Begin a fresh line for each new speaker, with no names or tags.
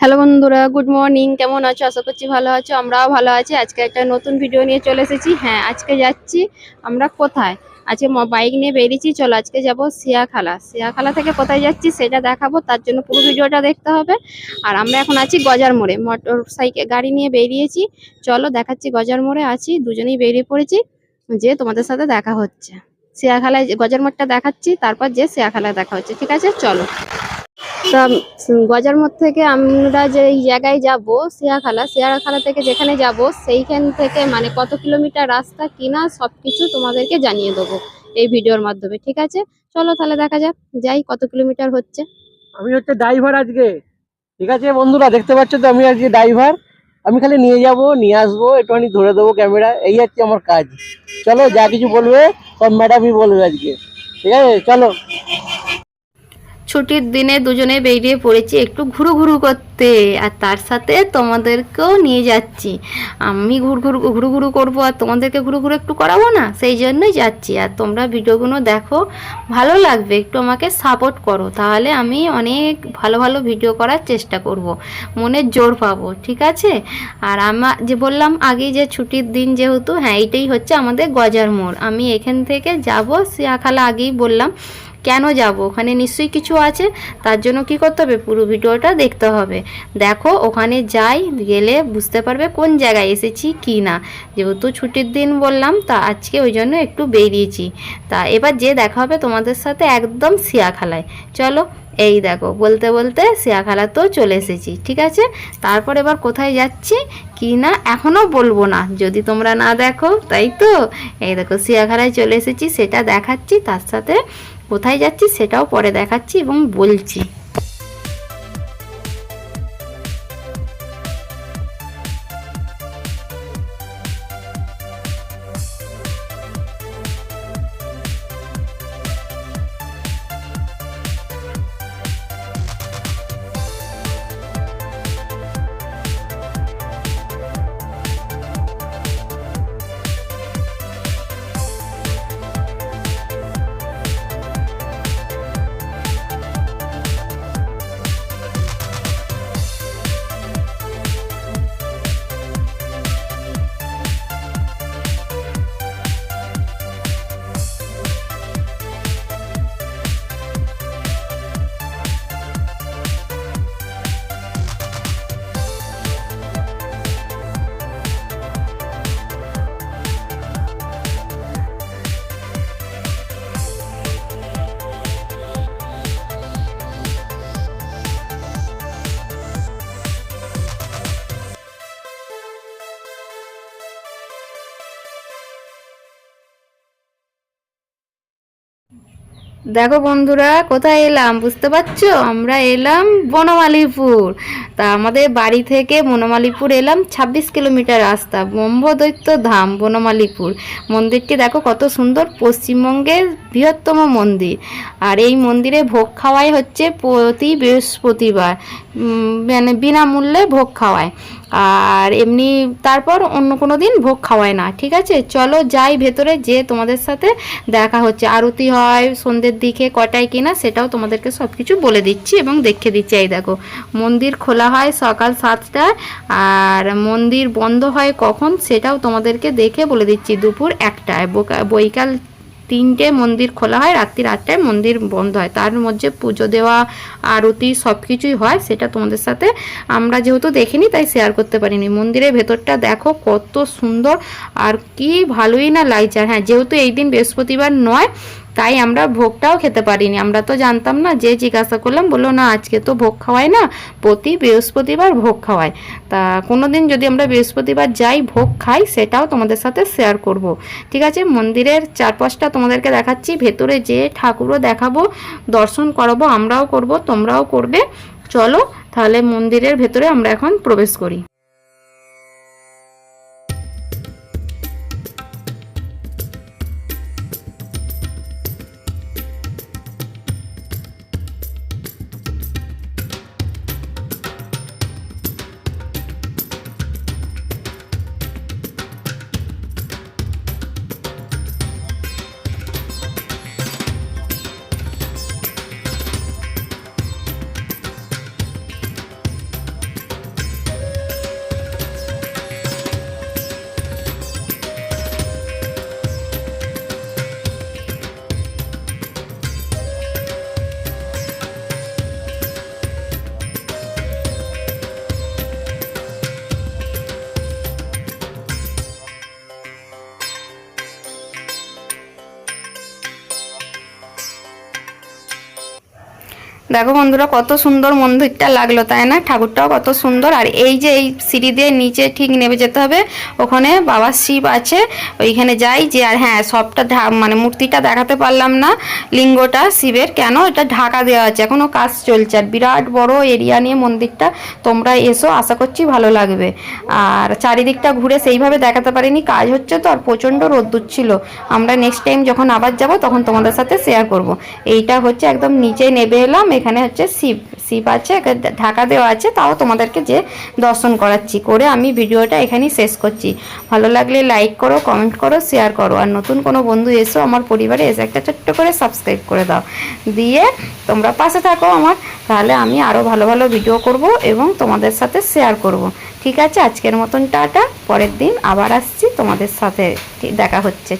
Hello বন্ধুরা, good morning. কেমন আছো? আশা করছি ভালো আছো, আমরাও ভালো আছি। আজকে একটা নতুন ভিডিও নিয়ে চলে এসেছি। হ্যাঁ আজকে যাচ্ছি আমরা কোথায়? আজকে বাইক নিয়ে বেরিয়েছি। চলো আজকে যাব সিয়াখালা সিয়াখালা থেকে কোথায় যাচ্ছি সেটা দেখাবো। তার জন্য পুরো ভিডিওটা দেখতে হবে। আর আমরা এখন আছি গজার মোড়ে। মোটর সাইকেল গাড়ি নিয়ে বেরিয়েছি। চলো দেখাচ্ছি গজার মোড়ে আছি। দুজনেই বেরিয়ে পড়েছি। যে তোমাদের সাথে দেখা হচ্ছে। সিয়াখালায় যে- গজার মোড়টা দেখাচ্ছি, তারপর যে সিয়াখালায় দেখা হচ্ছে। ঠিক আছে? চলো। তা গজার মোড় থেকে আমরা যে জায়গায় যাব, সিয়াখালা সিয়াখালা থেকে যেখানে যাব, সেইখান থেকে মানে কত কিলোমিটার রাস্তা, কিনা সবকিছু তোমাদেরকে জানিয়ে দেবো এই ভিডিওর মাধ্যমে, ঠিক আছে? চলো তাহলে দেখা যাক, যাই কত কিলোমিটার হচ্ছে।
আমি হচ্ছে ড্রাইভার আজকে, ঠিক আছে বন্ধুরা? দেখতে পাচ্ছ তো আমি আজকে ড্রাইভার। আমি খালি নিয়ে যাব, নিয়ে আসব, একটুখানি ধরে দেবো ক্যামেরা। এই হচ্ছে আমার কাজ। চলো যা কিছু বলবে, সব ম্যাডামই বলবে আজকে। ঠিক আছে? চলো।
ছুটির দিনে দুজনে বেরিয়ে পড়েছি একটু ঘুরু ঘুরু করতে। আর তার সাথে তোমাদেরকেও নিয়ে যাচ্ছি। আমি ঘুর ঘুর ঘুরু ঘুরু করব আর তোমাদেরকে ঘুরু ঘুরু একটু করাবো না? সেই জন্যই যাচ্ছি। আর তোমরা ভিডিওগুলো দেখো, ভালো লাগবে। একটু আমাকে সাপোর্ট করো। তাহলে আমি অনেক ভালো ভালো ভিডিও করার চেষ্টা করব। মনের জোর পাবো, ঠিক আছে? আর আমার যে বললাম আগে যে ছুটির দিন যেহেতু হ্যাঁ এইটাই হচ্ছে আমাদের গজার মোড়। আমি এখান থেকে যাব। সিয়াখালা আগেই বললাম। কেন যাব? ওখানে নিশ্চয়ই কিছু আছে। তার জন্য কি করতে হবে? পুরো ভিডিওটা দেখতে হবে। দেখো, ওখানে যাই, গেলে বুঝতে পারবে কোন জায়গায় এসেছি কি না। যেহেতু ছুটির দিন বললাম, তা আজকে ওই জন্য একটু বেরিয়েছি। তা এবার যে দেখা হবে তোমাদের সাথে একদম সিয়াখালায় চলো, এই দেখো, বলতে বলতে সিয়াখালা তো চলে এসেছি, ঠিক আছে? তারপর এবার কোথায় যাচ্ছি কি না এখনও বলব না। যদি তোমরা না দেখো, তাই তো? এই দেখো সিয়াখালায় চলে এসেছি, সেটা দেখাচ্ছি, তার সাথে কোথায় যাচ্ছি সেটাও পরে দেখাচ্ছি এবং বলছি। দেখো বন্ধুরা, কোথায় এলাম? বুঝতে পারছ? আমরা এলাম বনমালীপুর। তা আমাদের বাড়ি থেকে বনমালীপুর এলাম ২৬ কিলোমিটার রাস্তা, ব্রহ্মদৈত্য ধাম, বনমালীপুর। মন্দিরটি দেখো কত সুন্দর, পশ্চিমবঙ্গের বৃহত্তম মন্দির। আর এই মন্দিরে ভোগ খাওয়াই হচ্ছে প্রতি বৃহস্পতিবার মানে বিনামূল্যে ভোগ খাওয়ায়। আর এমনি তারপর অন্য কোনো দিন ভোগ খাওয়ায় না, ঠিক আছে? চলো যাই ভেতরে যে তোমাদের সাথে দেখা হচ্ছে। আরতি হয় সন্ধ্যের দিকে, কটায় কিনা সেটাও তোমাদেরকে সব কিছু বলে দিচ্ছি এবং দেখিয়ে দিচ্ছি। এই দেখো, মন্দির খোলা হয় সকাল সাতটায় আর মন্দির বন্ধ হয় কখন সেটাও তোমাদেরকে দেখে বলে দিচ্ছি দুপুর একটায়। বোকা- বৈকাল তিনটে মন্দির খোলা হয় রাত্রির আটটায় মন্দির বন্ধ হয়। তার মধ্যে পুজো দেওয়া, আরতি সব কিছুই হয়, সেটা তোমাদের সাথে আমরা যেহেতু দেখিনি, তাই শেয়ার করতে পারিনি। মন্দিরের ভেতরটা দেখো কত সুন্দর, আর কি ভালোই না লাগছে আর হ্যাঁ যেহেতু এই দিন বৃহস্পতিবার নয় তাই আমরা ভোগটাও খেতে পারিনি। আমরা তো জানতাম না, যে জিজ্ঞাসা করলাম, বলল, না, আজকে তো ভোগ খাওয়ায় না, প্রতি বৃহস্পতিবার ভোগ খাওয়ায়। তা কোনো দিন যদি আমরা বৃহস্পতিবার যাই, ভোগ খাই, সেটাও তোমাদের সাথে শেয়ার করব। ঠিক আছে, মন্দিরের চারপাশটা তোমাদেরকে দেখাচ্ছি, ভেতরে যে ঠাকুরও দেখাবো, দর্শন করাবো, আমরাও করব, তোমরাও করবে। চলো, তাহলে মন্দিরের ভেতরে আমরা এখন প্রবেশ করি। দেখো বন্ধুরা, কত সুন্দর মন্দিরটা লাগল, তাই না? ঠাকুরটাও কত সুন্দর। আর এই যে এই সিঁড়ি দিয়ে নিচে ঠিক নেমে যেতে হবে, ওখানে বাবা শিব আছে, ওইখানে যাই যে, আর হ্যাঁ সবটা মানে মূর্তিটা দেখাতে পারলাম না লিঙ্গটা শিবের, কেন? এটা ঢাকা দেওয়া আছে এখনও কাজ চলছে। আর বিরাট বড় এরিয়া নিয়ে মন্দিরটা তোমরা এসো, আশা করছি ভালো লাগবে। আর চারিদিকটা ঘুরে সেইভাবে দেখাতে পারিনি, কাজ হচ্ছে তো, আর প্রচণ্ড রোদ্দুর ছিল। আমরা নেক্সট টাইম যখন আবার যাব, তখন তোমাদের সাথে শেয়ার করব। এইটা হচ্ছে একদম নিচে নেবে এলাম এখানে হচ্ছে শিব শিব আছে ঢাকা দেওয়া আছে, তাও তোমাদেরকে যে দর্শন করাচ্ছি। করে আমি ভিডিওটা এখানেই শেষ করছি। ভালো লাগলে লাইক করো কমেন্ট করো শেয়ার করো। আর নতুন কোনো বন্ধু এসো আমার পরিবারে, এসে একটা ছোট্ট করে সাবস্ক্রাইব করে দাও। দিয়ে তোমরা পাশে থাকো আমার, তাহলে আমি আরও ভালো ভালো ভিডিও করব এবং তোমাদের সাথে শেয়ার করব। ঠিক আছে? আজকের মতন টাটা। পরের দিন আবার আসছি তোমাদের সাথে। দেখা হচ্ছে।